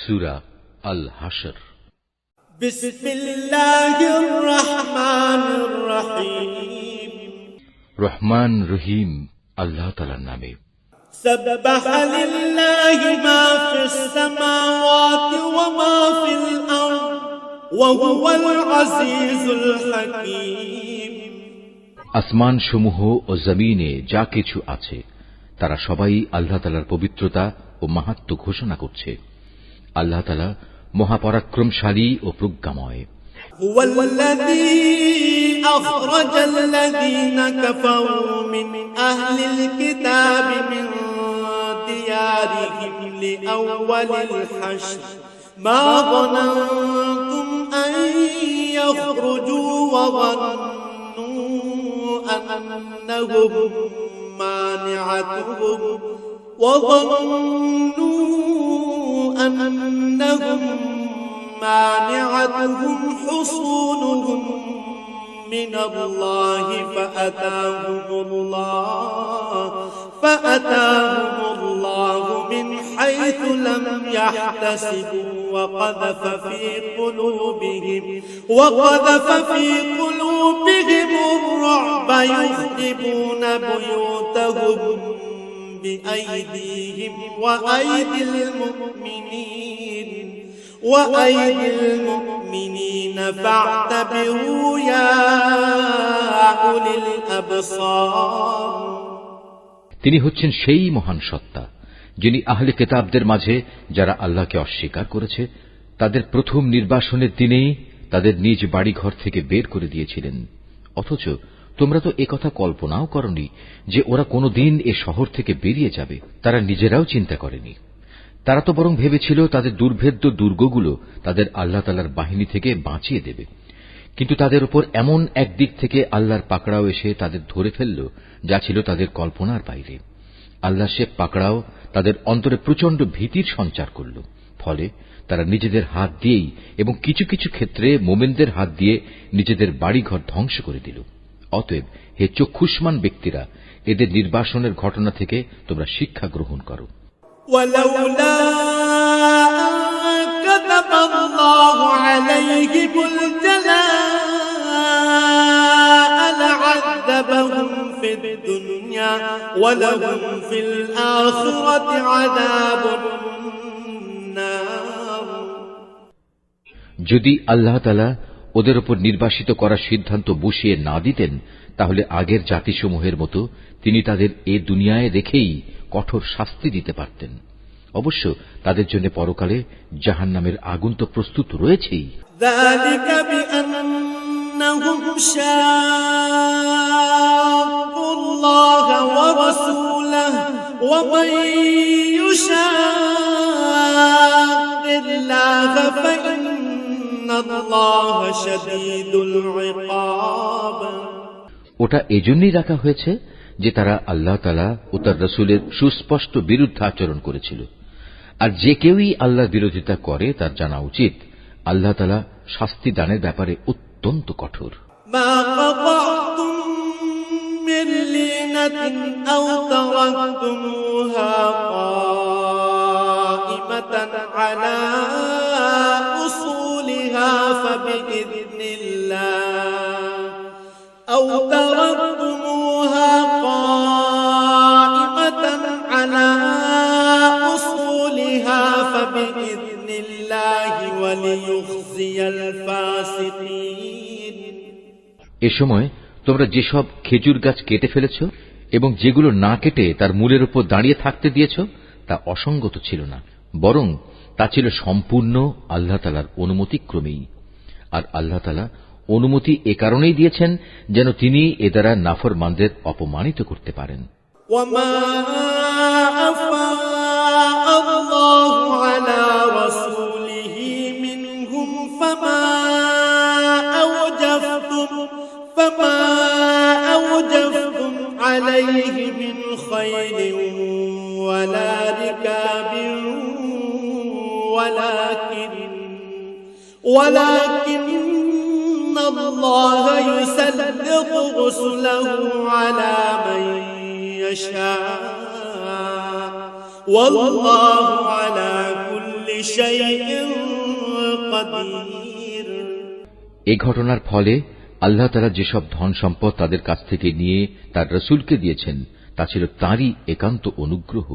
সুরা আল হাসর بسم الله الرحمن الرحيم রহমান রহিম আল্লাহ তালার নামে سبح لله ما في السماوات وما في الأرض وهو العزيز الحكيم আসমান সমূহ ও জমিনে যা কিছু আছে তারা সবাই আল্লাহ তালার পবিত্রতা ও মাহাত্ম ঘোষণা করছে আল্লাহ তালা মহাপরাক্রমশালী ও প্রজ্ঞাময় هو الذي أخرج الذين كفروا من أهل الكتاب من ديارهم لأول الحشر ما ظننتم أن يخرجوا وظنوا أنهم مانعتهم وظنوا أنهم مانعتهم حصونهم من الله فأتاهم الله فأتاهم الله من حيث لم يحتسبوا وقذف في قلوبهم وقذف في قلوبهم الرعب يخربون بيوتهم بأيديهم وأيدي المؤمنين وأيدي المؤمنين فاعتبروا يا أولي الأبصار তিনি হচ্ছেন সেই মহান সত্তা যিনি আহলে কেতাবদের মাঝে যারা আল্লাহকে অস্বীকার করেছে তাদের প্রথম নির্বাসনের দিনেই তাদের নিজ বাড়িঘর থেকে বের করে দিয়েছিলেন অথচ তোমরা তো একথা কল্পনাও করনি যে ওরা কোনো দিন এ শহর থেকে বেরিয়ে যাবে। তারা নিজেরাও চিন্তা করেনি। তারা তো বরং ভেবেছিল তাদের দুর্ভেদ্য দুর্গগুলো তাদের আল্লাহ তালার বাহিনী থেকে বাঁচিয়ে দেবে। কিন্তু তাদের উপর এমন এক দিক থেকে আল্লাহর পাকড়াও এসে তাদের ধরে ফেলল, যা ছিল তাদের কল্পনার বাইরে। আল্লাহ সে পাকড়াও তাদের অন্তরে প্রচণ্ড ভীতির সঞ্চার করল। ফলে তারা নিজেদের হাত দিয়েই এবং কিছু কিছু ক্ষেত্রে মোমেনদের হাত দিয়ে নিজেদের বাড়িঘর ধ্বংস করে দিল। অতএব হে চক্ষুষ্মান ব্যক্তিরা এদের নির্বাসনের ঘটনা থেকে তোমরা শিক্ষা গ্রহণ করো। যদি আল্লাহ তালা ওদের ওপর নির্বাসিত করার সিদ্ধান্ত বসিয়ে না দিতেন, তাহলে আগের জাতিসমূহের মতো তিনি তাদের এ দুনিয়ায় রেখেই কঠোর শাস্তি দিতে পারতেন। অবশ্য তাদের জন্য পরকালে জাহান নামের আগুন তো প্রস্তুত রয়েছেই ومن يشاق اللَّهَ فَإِنَّ ওটা এজন্যই রাখা হয়েছে যে তারা আল্লাহ তালা ও তার রসুলের সুস্পষ্ট বিরুদ্ধাচরণ করেছিল আর যে কেউই আল্লাহর বিরোধিতা করে তার জানা উচিত আল্লাহ তালা শাস্তি দানের ব্যাপারে অত্যন্ত কঠোর ما قطعتم من لينة أو تركتموها قائمة على أصولها فبإذن الله أو تركتموها قائمة على أصولها فبإذن الله وليخزي الفاسقين এ সময় তোমরা যেসব খেজুর গাছ কেটে ফেলেছ এবং যেগুলো না কেটে তার মূলের উপর দাঁড়িয়ে থাকতে দিয়েছ তা অসঙ্গত ছিল না বরং তা ছিল সম্পূর্ণ আল্লাহ তালার অনুমতিক্রমেই আর আল্লাহ তালা অনুমতি এ কারণেই দিয়েছেন যেন তিনি এ দ্বারা নাফরমানদের অপমানিত করতে পারেন وما أفاء الله على رسوله منهم فما أوجفتم فما أوجفتم عليه من خيل ولا ركاب ولكن ولكن الله يسلط رسله على من يشاء والله على كل شيء قدير এই ঘটনার ফলে আল্লাহ তারা যেসব ধন সম্পদ তাদের কাছ থেকে নিয়ে তার রসুলকে দিয়েছেন তা ছিল তাঁরই একান্ত অনুগ্রহ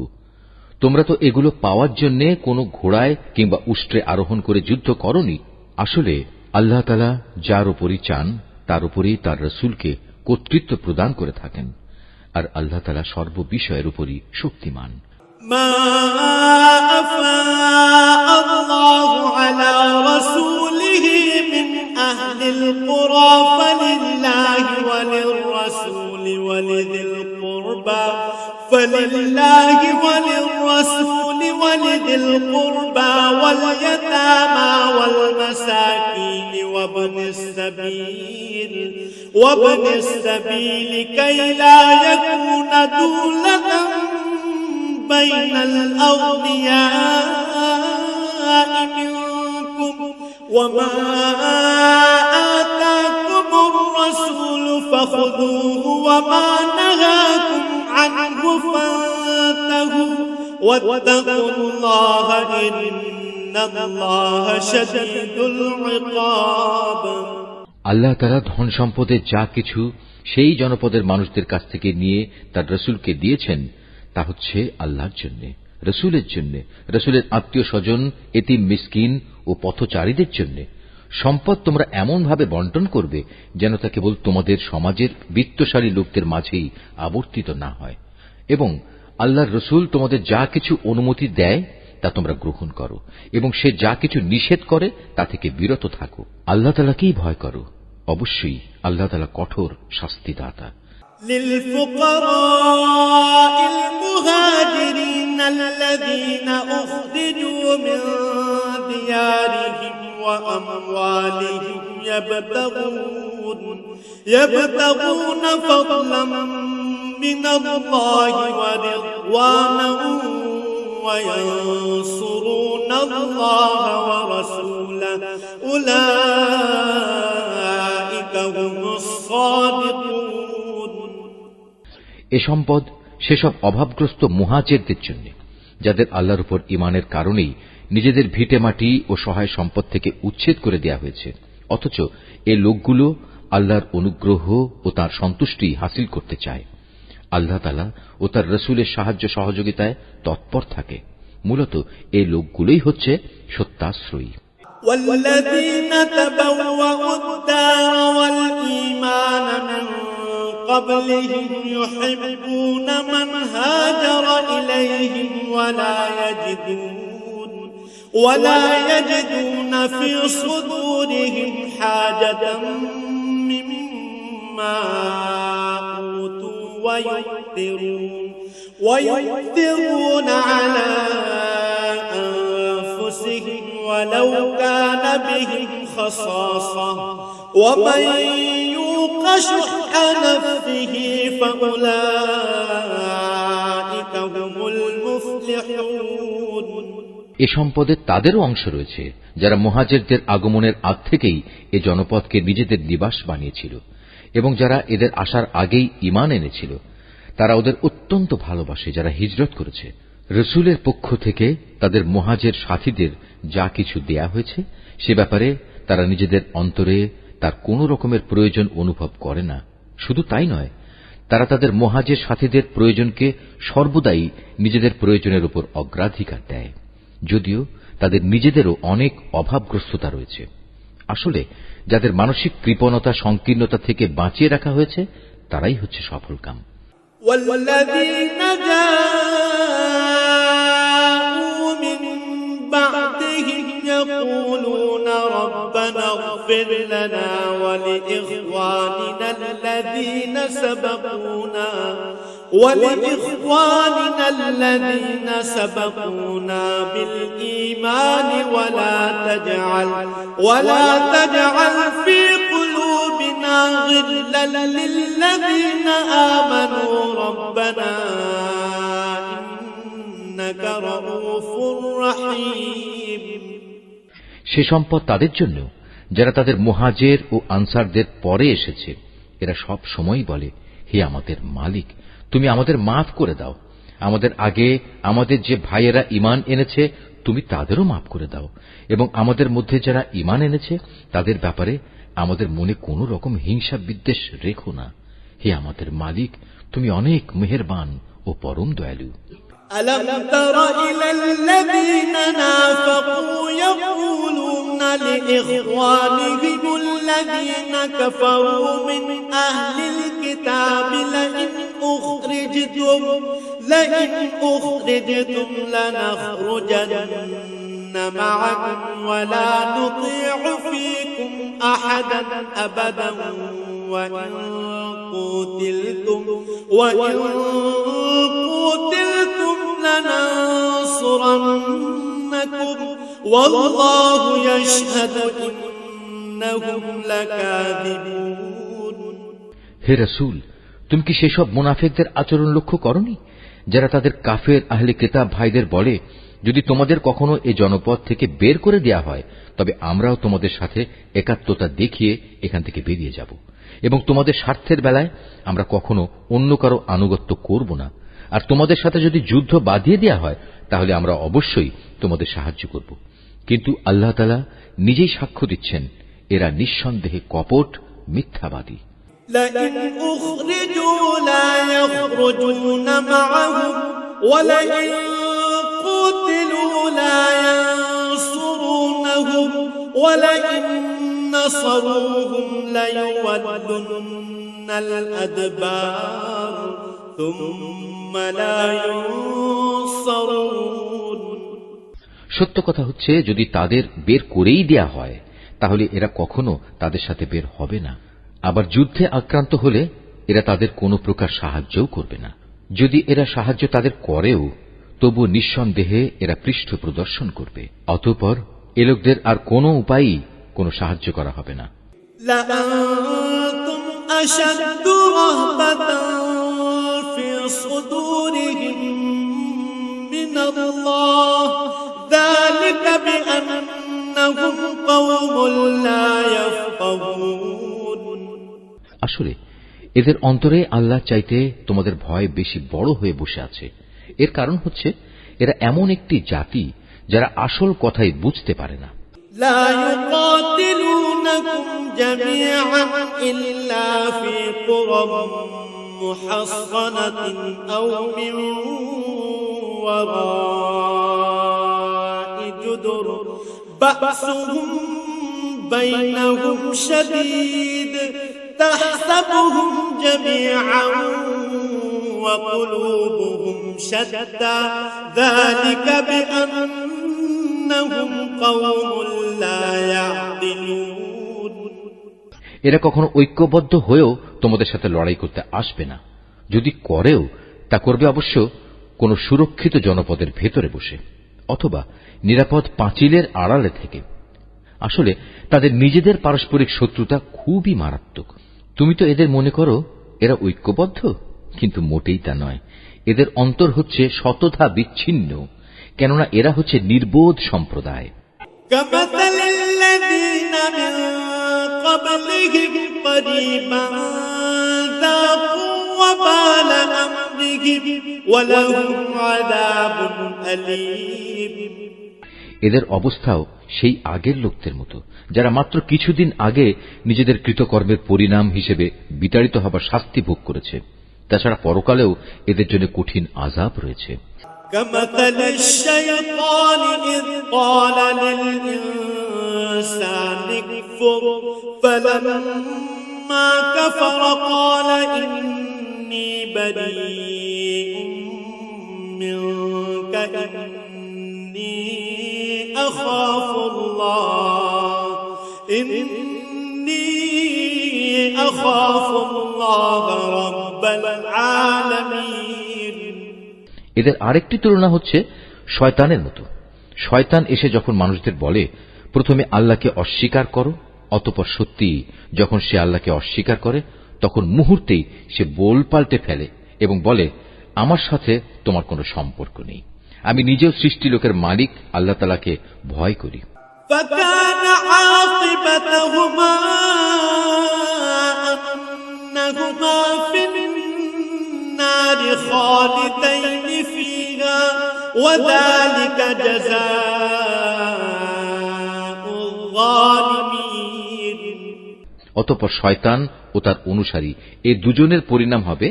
তোমরা তো এগুলো পাওয়ার জন্য কোনো ঘোড়ায় কিংবা উষ্ট্রে আরোহণ করে যুদ্ধ করনি আসলে আল্লাহ তালা যার উপরই চান তার উপরেই তার রসুলকে কর্তৃত্ব প্রদান করে থাকেন আর আল্লাহ তালা সর্ববিষয়ের উপরই শক্তিমান ما أفاء الله على رسوله من أهل القرى فلله وللرسول ولذي القربى فلله وللرسول ولذي القربى واليتامى والمساكين وابن السبيل وابن السبيل كي لا يكون دولة بين الأغنياء منكم. وما آتاكم الرسول فخذوه وما نهاكم عنه فانتهوا واتقوا الله إن الله شديد العقاب আল্লাহ তারা ধন সম্পদের যা কিছু সেই জনপদের মানুষদের কাছ থেকে নিয়ে তার রসুলকে দিয়েছেন তা হচ্ছে আল্লাহর জন্য রসুলের জন্য রসুলের আত্মীয় স্বজন এতিম মিসকিন ও পথচারীদের জন্য সম্পদ তোমরা এমনভাবে বন্টন করবে যেন তা কেবল তোমাদের সমাজের বিত্তশালী লোকদের মাঝেই আবর্তিত না হয় এবং আল্লাহর রসুল তোমাদের যা কিছু অনুমতি দেয় তা তোমরা গ্রহণ করো এবং সে যা কিছু নিষেধ করে তা থেকে বিরত থাকো আল্লাহ তালাকেই ভয় করো অবশ্যই আল্লাহ তালা কঠোর শাস্তিদাতা للفقراء المهاجرين الذين أخرجوا من ديارهم وأموالهم يبتغون يبتغون فضلا من الله ورضوانا وينصرون الله ورسوله أولئك هم الصادقون এ সম্পদ সেসব অভাবগ্রস্ত মুহাজেরদের জন্য যাদের আল্লাহর উপর ইমানের কারণেই নিজেদের ভিটে মাটি ও সহায় সম্পদ থেকে উচ্ছেদ করে দেয়া হয়েছে অথচ এ লোকগুলো আল্লাহর অনুগ্রহ ও তার সন্তুষ্টি হাসিল করতে চায় আল্লাহ তালা ও তার রসুলের সাহায্য সহযোগিতায় তৎপর থাকে মূলত এই লোকগুলোই হচ্ছে সত্যাশ্রয়ী والذين تبوأوا الدار والإيمان من قبلهم يحبون من هاجر إليهم ولا يجدون ولا يجدون في صدورهم حاجة مما أوتوا ويؤثرون. ويؤثرون على أنفسهم ولو كان بهم خصاصة. ومن يوق شح نفسه فأولئك এ সম্পদে তাদেরও অংশ রয়েছে, যারা মহাজেরদের আগমনের আগ থেকেই এ জনপদকে নিজেদের নিবাস বানিয়েছিল এবং যারা এদের আসার আগেই ইমান এনেছিল, তারা ওদের অত্যন্ত ভালোবাসে, যারা হিজরত করেছে। রসুলের পক্ষ থেকে তাদের মহাজের সাথীদের যা কিছু দেয়া হয়েছে, সে ব্যাপারে তারা নিজেদের অন্তরে তার কোন রকমের প্রয়োজন অনুভব করে না। শুধু তাই নয়, তারা তাদের মহাজের সাথীদের প্রয়োজনকে সর্বদাই নিজেদের প্রয়োজনের উপর অগ্রাধিকার দেয়। যদিও তাদের নিজেদেরও অনেক অভাবগ্রস্ততা রয়েছে আসলে যাদের মানসিক কৃপণতা সংকীর্ণতা থেকে বাঁচিয়ে রাখা হয়েছে তারাই হচ্ছে সফলকাম والذين جاءوا من بعدهم يقولون ربنا اغفر لنا ولإخواننا الذين سبقونا ولإخواننا الذين سبقونا بالإيمان ولا تجعل ولا تجعل في قلوبنا غلا للذين آمنوا ربنا إنك رؤوف رحيم সে সম্পদ তাদের জন্য যারা তাদের মুহাজের ও আনসারদের পরে এসেছে এরা সব সময় বলে হে আমাদের মালিক, তুমি আমাদের মাফ করে দাও। আমাদের আগে আমাদের যে ভাইয়েরা ইমান এনেছে, তুমি তাদেরও মাফ করে দাও। এবং আমাদের মধ্যে যারা ইমান এনেছে, তাদের ব্যাপারে আমাদের মনে কোন রকম হিংসা বিদ্বেষ রেখো না। হে আমাদের মালিক, তুমি অনেক মেহেরবান ও পরম দয়ালু। ألم تر إلى الذين نافقوا يقولون لإخوانهم الذين كفروا من أهل الكتاب لئن أخرجتم لئن أخرجتم لنخرجن معكم ولا نطيع فيكم أحدا أبدا وإن قتلتم وإن قتلتم لننصرنكم والله يشهد إنهم لكاذبون হে রসুল তুমি কি সেসব মুনাফেকদের আচরণ লক্ষ্য করনি যারা তাদের কাফের আহলে কেতাব ভাইদের বলে যদি তোমাদের কখনো এ জনপদ থেকে বের করে দেয়া হয় তবে আমরাও তোমাদের সাথে একাত্মতা দেখিয়ে এখান থেকে বেরিয়ে যাব এবং তোমাদের স্বার্থের বেলায় আমরা কখনো অন্য কারো আনুগত্য করব না আর তোমাদের সাথে যদি যুদ্ধ বাঁধিয়ে দেয়া হয় তাহলে আমরা অবশ্যই তোমাদের সাহায্য করব কিন্তু আল্লাহ তালা নিজেই সাক্ষ্য দিচ্ছেন এরা নিঃসন্দেহে কপট মিথ্যাবাদী لئن أخرجوا لا يخرجون معهم ولئن قتلوا لا ينصرونهم ولئن نصروهم ليولن الأدبار ثم لا ينصرون সত্য কথা হচ্ছে যদি তাদের বের করেই দেয়া হয় তাহলে এরা কখনো তাদের সাথে বের হবে না। আবার যুদ্ধে আক্রান্ত হলে এরা তাদের কোনো প্রকার সাহায্যও করবে না। যদি এরা সাহায্য তাদের করেও তবু নিঃসন্দেহে এরা পৃষ্ঠ প্রদর্শন করবে। অতঃপর এ লোকদের আর কোনো উপায়ই কোনো সাহায্য করা হবে না। صدورهم من الله ذلك بأنهم قوم لا يفقهون আসলে এদের অন্তরে আল্লাহ চাইতে তোমাদের ভয় বেশি বড় হয়ে বসে আছে এর কারণ হচ্ছে এরা এমন একটি জাতি যারা আসল কথাই বুঝতে পারে না لا يقاتلونكم جميعا إلا في قرى محصنة أو من وراء جدر. بأسهم بينهم شديد تحسبهم جميعا وقلوبهم شتى. ذلك بأنهم قوم এরা কখনো ঐক্যবদ্ধ হয়েও তোমাদের সাথে লড়াই করতে আসবে না। যদি করেও, তা করবে অবশ্য কোন সুরক্ষিত জনপদের ভেতরে বসে, অথবা নিরাপদ পাঁচিলের আড়ালে থেকে। আসলে তাদের নিজেদের পারস্পরিক শত্রুতা খুবই মারাত্মক। তুমি তো এদের মনে করো, এরা ঐক্যবদ্ধ? কিন্তু মোটেই তা নয়। এদের অন্তর হচ্ছে শতধা বিচ্ছিন্ন, কেননা এরা হচ্ছে নির্বোধ সম্প্রদায়। قبلهم قريبا ذاقوا وبال أمرهم ولهم عذاب أليم এদের অবস্থাও সেই আগের লোকদের মতো যারা মাত্র কিছুদিন আগে নিজেদের কৃতকর্মের পরিণাম হিসেবে বিতাড়িত হবার শাস্তি ভোগ করেছে তাছাড়া পরকালেও এদের জন্য কঠিন আজাব রয়েছে كمثل الشيطان إذ قال للإنسان اكفر فلما كفر قال إني بريء منك إني أخاف الله إني أخاف الله رب العالمين. এদের আরেকটি তুলনা হচ্ছে শয়তানের মতো শয়তান এসে যখন মানুষদের বলে প্রথমে আল্লাহকে অস্বীকার করো অতপর সত্যি যখন সে আল্লাহকে অস্বীকার করে তখন মুহূর্তেই সে বোল পাল্টে ফেলে এবং বলে আমার সাথে তোমার কোনো সম্পর্ক নেই আমি নিজেও সৃষ্টি লোকের মালিক আল্লাহ তালাকে ভয় করি فكان عاقبتهما أنهما في النار خالدين فيها وذلك جزاء الظالمين অতঃপর শয়তান ও তার অনুসারী এ দুজনের পরিণাম হবে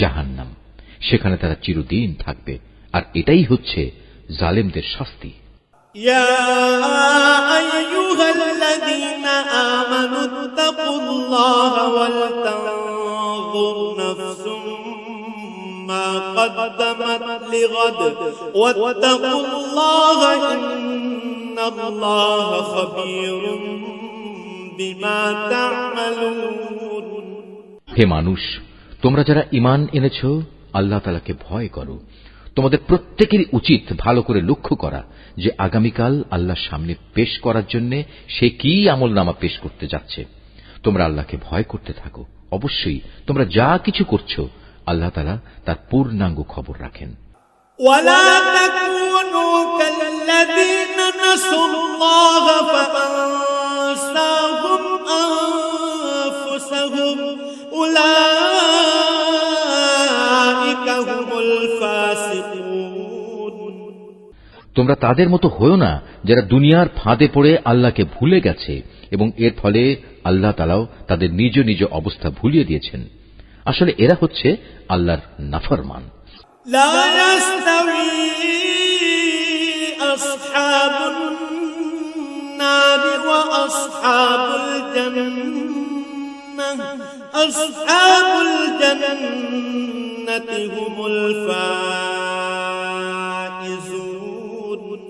জাহান্নাম সেখানে তারা চিরদিন থাকবে আর এটাই হচ্ছে জালেমদের শাস্তি يا أيها الذين آمنوا اتقوا الله ولتنظر نفس ما قدمت لغد واتقوا الله إن الله خبير بما تعملون হে মানুষ তোমরা যারা ইমান এনেছ আল্লাহ তালাকে ভয় করো তোমাদের প্রত্যেকেরই উচিত ভালো করে লক্ষ্য করা যে আগামীকাল আল্লাহর সামনে পেশ করার জন্য সে কি আমল নামা পেশ করতে যাচ্ছে তোমরা আল্লাহকে ভয় করতে থাকো অবশ্যই তোমরা যা কিছু করছো আল্লাহ তালা তার পূর্ণাঙ্গ খবর রাখেন ولا تكونوا كالذين نسوا الله فأنساهم أنفسهم أولئك هم الفاسقون তোমরা তাদের মতো হয়েও না যারা দুনিয়ার ফাঁদে পড়ে আল্লাহকে ভুলে গেছে এবং এর ফলে আল্লাহ তালাও তাদের নিজ নিজ অবস্থা ভুলিয়ে দিয়েছেন আসলে এরা হচ্ছে আল্লাহর নাফরমান لا يستوي أصحاب النار وأصحاب الجنة أصحاب الجنة هم الفائزون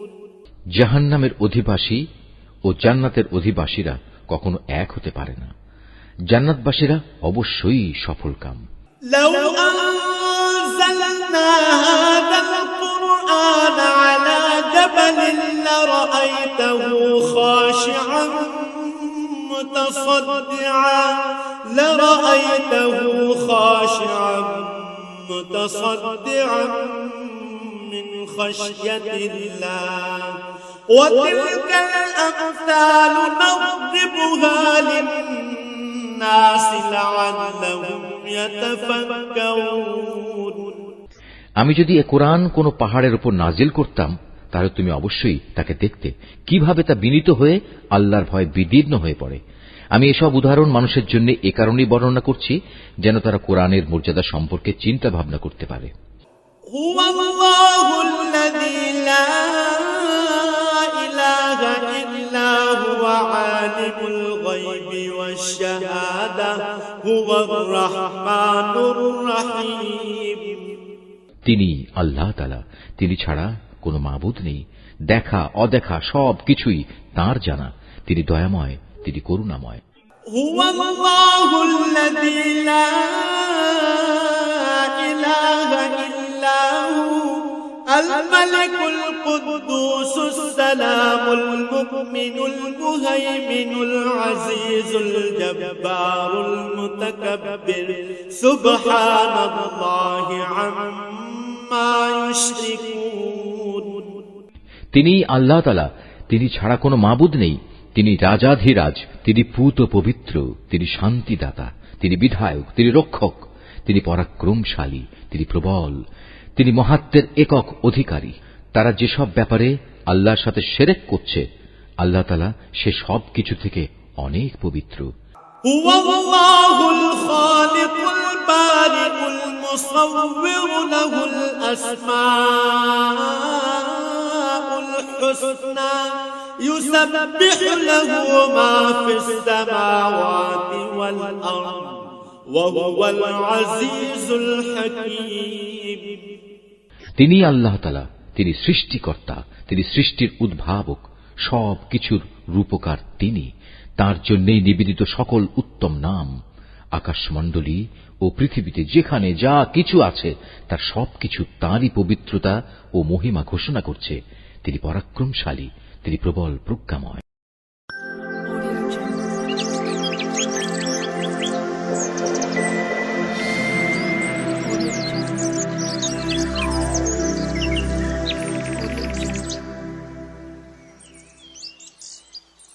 জাহান্নামের অধিবাসী ও জান্নাতের অধিবাসীরা কখনো এক হতে পারে না জান্নাতবাসীরা অবশ্যই সফলকাম لو أنزلنا هذا القرآن على جبل لرأيته خاشعا متصدعا لرأيته خاشعا متصدعا من خشية الله وتلك الأمثال نضربها للناس لعلهم يتفكرون আমি যদি এ কোরআন কোনো পাহাড়ের উপর নাজিল করতাম তাহলে তুমি অবশ্যই তাকে দেখতে কিভাবে তা বিনীত হয়ে আল্লাহর ভয় বিদীর্ণ হয়ে পড়ে আমি এসব উদাহরণ মানুষের জন্য এ কারণেই বর্ণনা করছি যেন তারা কোরআনের মর্যাদা সম্পর্কে চিন্তা ভাবনা করতে পারে هو তিনি আল্লাহ তালা তিনি ছাড়া কোনো মাবুদ নেই দেখা অদেখা সব কিছুই তাঁর জানা তিনি দয়াময় তিনি করুণাময় هو الله الذي لا إله إلا هو الملك القدوس السلام المؤمن المهيمن العزيز الجبار المتكبر سبحان الله عما يشركون তিনি আল্লাহ তালা তিনি ছাড়া কোনো মাবুদ নেই তিনি রাজাধিরাজ তিনি পূত পবিত্র তিনি শান্তিদাতা তিনি বিধায়ক তিনি রক্ষক তিনি পরাক্রমশালী তিনি প্রবল তিনি মহাত্মের একক অধিকারী তারা যেসব ব্যাপারে আল্লাহর সাথে সেরেক করছে আল্লাহ তালা সে সব কিছু থেকে অনেক পবিত্র هو الله الخالق البارئ المصور له الأسماء الحسنى يسبح له ما في السماوات والأرض وهو العزيز الحكيم তিনি আল্লাহ তালা, তিনি সৃষ্টিকর্তা, তিনি সৃষ্টির উদ্ভাবক, সব কিছুর রূপকার তিনি। তার জন্যেই নিবেদিত সকল উত্তম নাম। আকাশমণ্ডলী ও পৃথিবীতে যেখানে যা কিছু আছে, তার সবকিছু তাঁরই পবিত্রতা ও মহিমা ঘোষণা করছে। তিনি পরাক্রমশালী, তিনি প্রবল প্রজ্ঞাময়।